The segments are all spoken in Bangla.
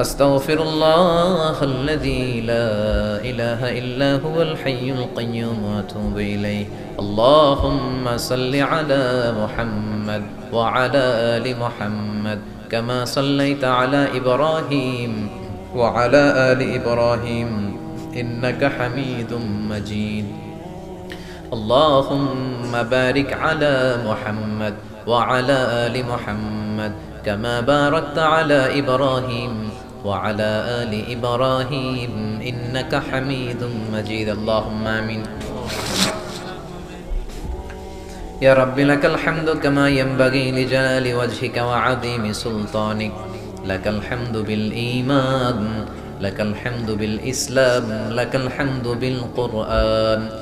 أستغفر الله الذي لا إله إلا هو الحي القيوم وأتوب إليه. اللهم صل على محمد وعلى آل محمد كما صليت على إبراهيم وعلى آل إبراهيم إنك حميد مجيد. اللهم بارك على محمد وعلى آل محمد كما باركت على إبراهيم وعلى آل إبراهيم إنك حميد مجيد. اللهم آمين. يا رب لك الحمد كما ينبغي لجلال وجهك وعظيم سلطانك. لك الحمد بالإيمان لك الحمد بالإسلام لك الحمد بالقرآن.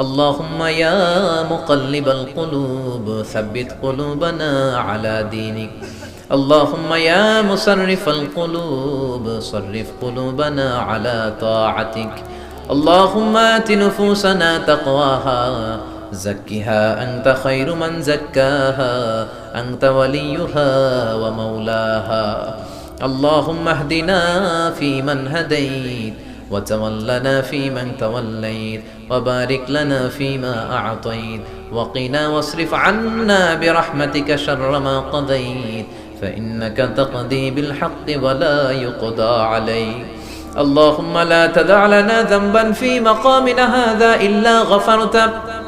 اللهم يا مقلب القلوب ثبت قلوبنا على دينك. اللهم يا مصرف القلوب صرف قلوبنا على طاعتك. اللهم آت نفوسنا تقواها. زكها أنت خير من زكاها. أنت وليها ومولاها. اللهم اهدنا فيمن هديت. وتولنا فيمن توليت وبارك لنا فيما أعطيت وقنا واصرف عنا برحمتك شر ما قضيت فإنك تقضي بالحق ولا يقضى عليك اللهم لا تدع لنا ذنبا في مقامنا هذا إلا غفرته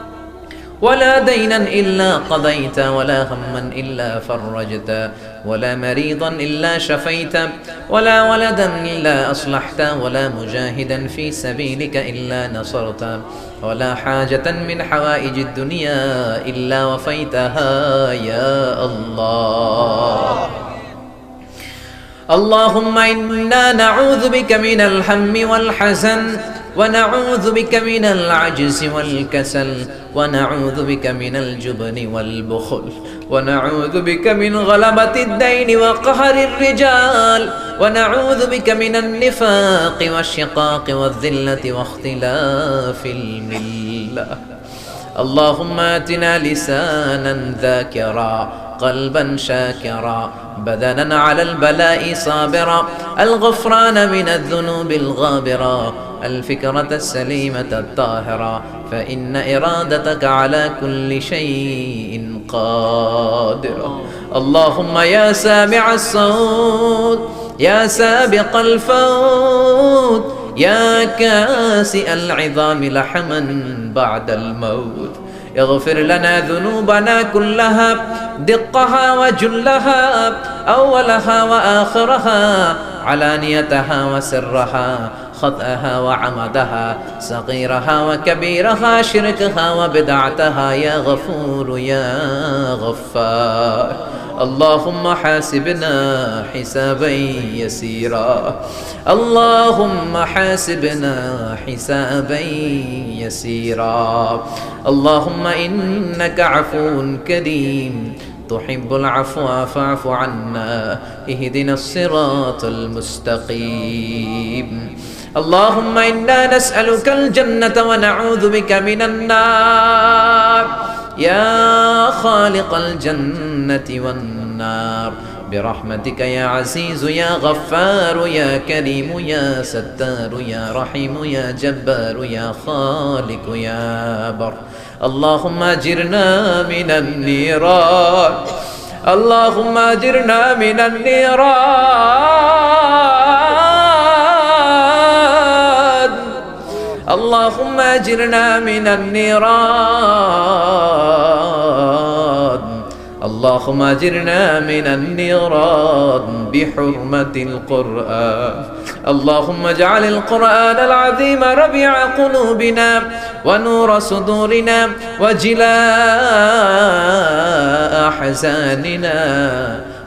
ولا دينا إلا قضيت ولا هما إلا فرجت ولا مريضا إلا شفيت ولا ولدا إلا أصلحت ولا مجاهدا في سبيلك إلا نصرت ولا حاجة من حوائج الدنيا إلا وفيتها يا الله. اللهم إنا نعوذ بك من الهم والحزن ونعوذ بك من العجز والكسل ونعوذ بك من الجبن والبخل ونعوذ بك من غلبة الدين وقهر الرجال ونعوذ بك من النفاق والشقاق والذلة واختلاف الملة. اللهم آتنا لسانا ذاكرا قلبا شاكرا بدنا على البلاء صابرا الغفران من الذنوب الغابرة الفكرة السليمة الطاهرة فإن إرادتك على كل شيء قادرة اللهم يا سامع الصوت يا سابق الفوت يا كاسئ العظام لحما بعد الموت. اغفر لنا ذنوبنا كلها دقها وجلها أولها وآخرها علانيتها وسرها. خطأها وعمدها صغيرها وكبيرها شركها وبدعتها يا غفور يا غفار. اللهم حاسبنا حسابا يسيرا. اللهم حاسبنا حسابا يسيرا. اللهم إنك عفو كريم. تحب العفو فاعف عنا. اهدنا الصراط المستقيم. اللهم إنا نسألك الجنة ونعوذ بك من النار. يا خالق الجنة والنار برحمتك يا عزيز يا غفار يا كريم يا ستار يا رحيم يا جبار يا خالق يا بر اللهم أجرنا من النيران. اللهم أجرنا من النيران. اللهم اجرنا من النيران. اللهم اجرنا من النيران بحرمة القرآن. اللهم اجعل القرآن العظيم ربيع قلوبنا ونور صدورنا وجلاء أحزاننا.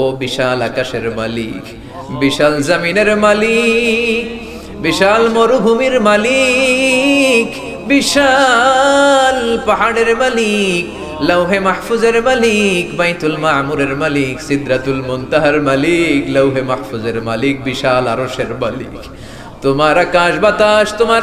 ও বিশাল আকাশের মালিক, বিশাল জমিনের মালিক, বিশাল মরুভূমির মালিক, বিশাল পাহাড়ের মালিক, লৌহে মাহফুজের মালিক, বাইতুল মামুরের মালিক, সিদ্রাতুল মুনতাহার মালিক, লৌহে মাহফুজের মালিক, বিশাল আরশের মালিক। তোমার আকাশ বাতাস, তোমার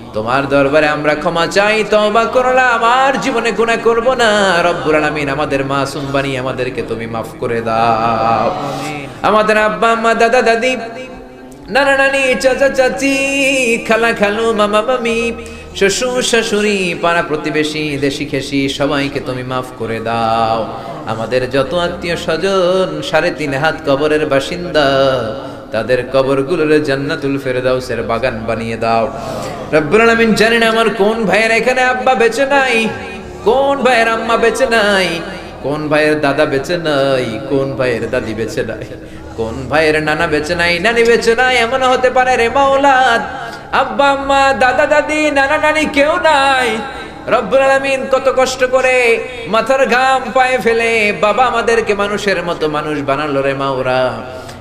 তোমার দরবারে আমরা ক্ষমা চাই তওবা করলাম আমার জীবনে গুনাহ করব না। রব্বুল আলামিন আমাদের মাসুম বানিয়ে আমাদেরকে তুমি মাফ করে দাও। আমাদের আব্বা আম্মা দাদা দাদি নানা নানি চাচা চাচি খালা খালু মামা মামি শ্বশুর শাশুড়ি পাড়া প্রতিবেশী দেশি খেসি সবাইকে তুমি মাফ করে দাও। আমাদের যত আত্মীয় স্বজন সাড়ে তিন হাত কবরের বাসিন্দা তাদের কবরগুলোর জান্নাতুল ফেরদাউসের বাগান বানিয়ে দাও। রব্বুল আলামিন জানি না আমার কোন ভাইয়ের এখানে আব্বা বেঁচে নাই? কোন ভাইয়ের আম্মা বেঁচে নাই? কোন ভাইয়ের দাদা বেঁচে নাই? কোন ভাইয়ের দাদি বেঁচে নাই? কোন ভাইয়ের নানা বেঁচে নাই? নানি বেঁচে নাই? এমন হতে পারে রে মাওলাদ। আব্বা, আম্মা, দাদা, দাদি, নানা, নানি কেউ নাই। রব্বুল আলামিন কত কষ্ট করে মাথার ঘাম পায়ে ফেলে বাবা আমাদেরকে মানুষের মতো মানুষ বানালো রে মাওরা।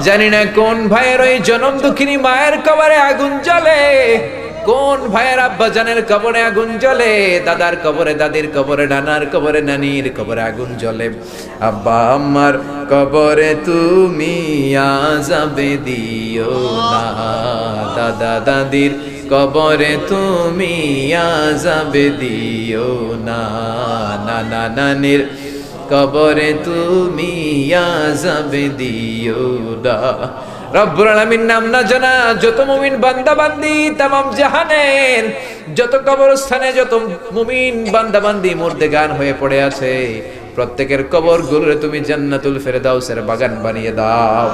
জানি না কোন ভাইয়ের ওই জনম দুঃখিনী মায়ের কবরে আগুন জ্বলে। কোন ভাইয়ের আব্বা জানের কবরে আগুন জ্বলে। দাদার কবরে, দাদির কবরে, নানার কবরে, নানির কবরে আগুন জ্বলে। আব্বা, আম্মার কবরে তুমি আজাবে দিও না। দাদা, দাদির কবরে তুমি আজাবে দিও না। নানা, নানির কবরে তুমি আজাবে দিও না রব্বুল আলামিন নাম না জানা, যত মুমিন বান্দা বান্দি, তামাম জাহানের, যত কবরস্থানে যত মুমিন বান্দা বান্দি মুর্দে গান হয়ে পড়ে আছে, প্রত্যেকের কবর গুলোরে তুমি জান্নাতুল ফেরদাউসের বাগান বানিয়ে দাও।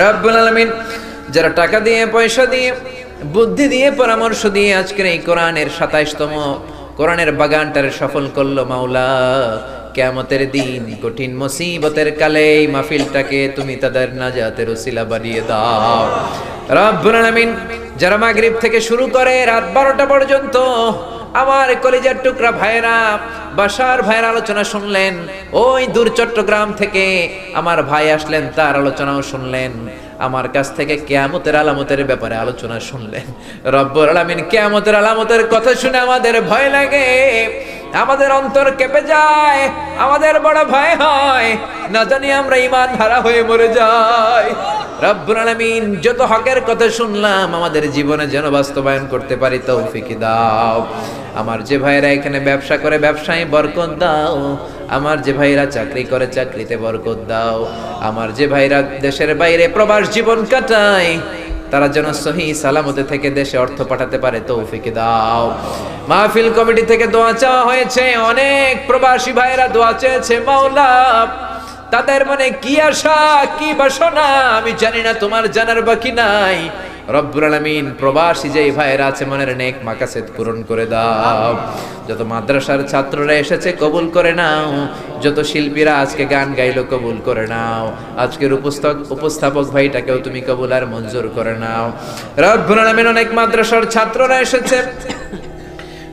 রব্বুল আলামিন, যারা টাকা দিয়ে, পয়সা দিয়ে, বুদ্ধি দিয়ে, পরামর্শ দিয়ে আজকের এই কোরআনের সাতাইশতম, কোরআনের বাগানটারে সফল করল মাওলা। কেয়ামতের দিন কঠিন মুসিবতের কালে এই মাহফিলটাকে তুমি তাদের নাজাতের ওসিলা বানিয়ে দাও। রব্বুল যারা মাগরিব থেকে শুরু করে রাত বারোটা পর্যন্ত আমার কলিজার টুকরা ভাইরা বাসার ভাইয়ের আলোচনা শুনলেন, ওই দূর চট্টগ্রাম থেকে আমার ভাই আসলেন, তার আলোচনাও শুনলেন, আমার কাছ থেকে কেয়ামতের আলামতের ব্যাপারে আলোচনা শুনলেন। রব্বর আলামিন কেয়ামতের আলামতের কথা শুনে আমাদের ভয় লাগে। আমাদের অন্তর কেঁপে যায়, আমাদের বড় ভয় হয়। না জানি আমরা ইমান হারা হয়ে মরে যাই। যত হকের কথা শুনলাম, আমাদের জীবনে যেন বাস্তবায়ন করতে পারি তৌফিক দাও। আমার যে ভাইরা এখানে ব্যবসা করে, ব্যবসায় বরকত দাও। আমার যে ভাইরা চাকরি করে, চাকরিতে বরকত দাও। আমার যে ভাইরা দেশের বাইরে প্রবাস জীবন কাটায় তারা যেন সহি সালামতে থেকে দেশে অর্থ পাঠাতে পারে তৌফিক দাও। মাহফিল কমিটি থেকে দোয়া চাওয়া হয়েছে। অনেক প্রবাসী ভাইরা দোয়া চেয়েছে, মাওলা, তাদের মনে কি আশা, কি বাসনা, আমি জানি না তোমার জানার বাকি নাই। রব্বুল আলামিন প্রবাসী যেই ভাইয়েরা আছে, মনের নেক মাকাসেদ পূরণ করে দাও। যত মাদ্রাসার ছাত্ররা এসেছে, কবুল করে নাও। যত শিল্পীরা আজকে গান গাইলো, কবুল করে নাও। আজকের উপস্থক উপস্থাপক ভাইটাকেও তুমি কবুল আর মঞ্জুর করে নাও। রব্বুল আলামিন অনেক মাদ্রাসার ছাত্ররা এসেছে।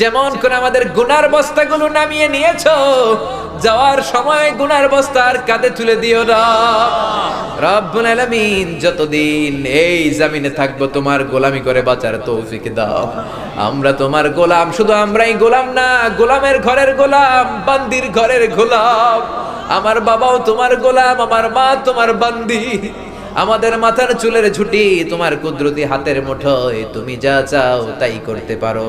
যেমন করে আমাদের গুনার বস্তাগুলো নামিয়ে নিয়েছো, যাওয়ার সময় গুনার বস্তা আর কাঁধে তুলে দিও না। রব্বুল আলামিন, যতদিন এই জামিনে থাকব, তোমার গোলামি করে বাঁচার তৌফিক দাও। আমরা তোমার গোলাম, শুধু আমরাই গোলাম না, গোলামের ঘরের গোলাম, বান্দির ঘরের গোলাম। আমার বাবাও তোমার গোলাম, আমার মা তোমার বান্দি। আমাদের মাথার চুলের ঝুটি তোমার কুদরতি হাতের মুঠোয়, তুমি যা চাও তাই করতে পারো।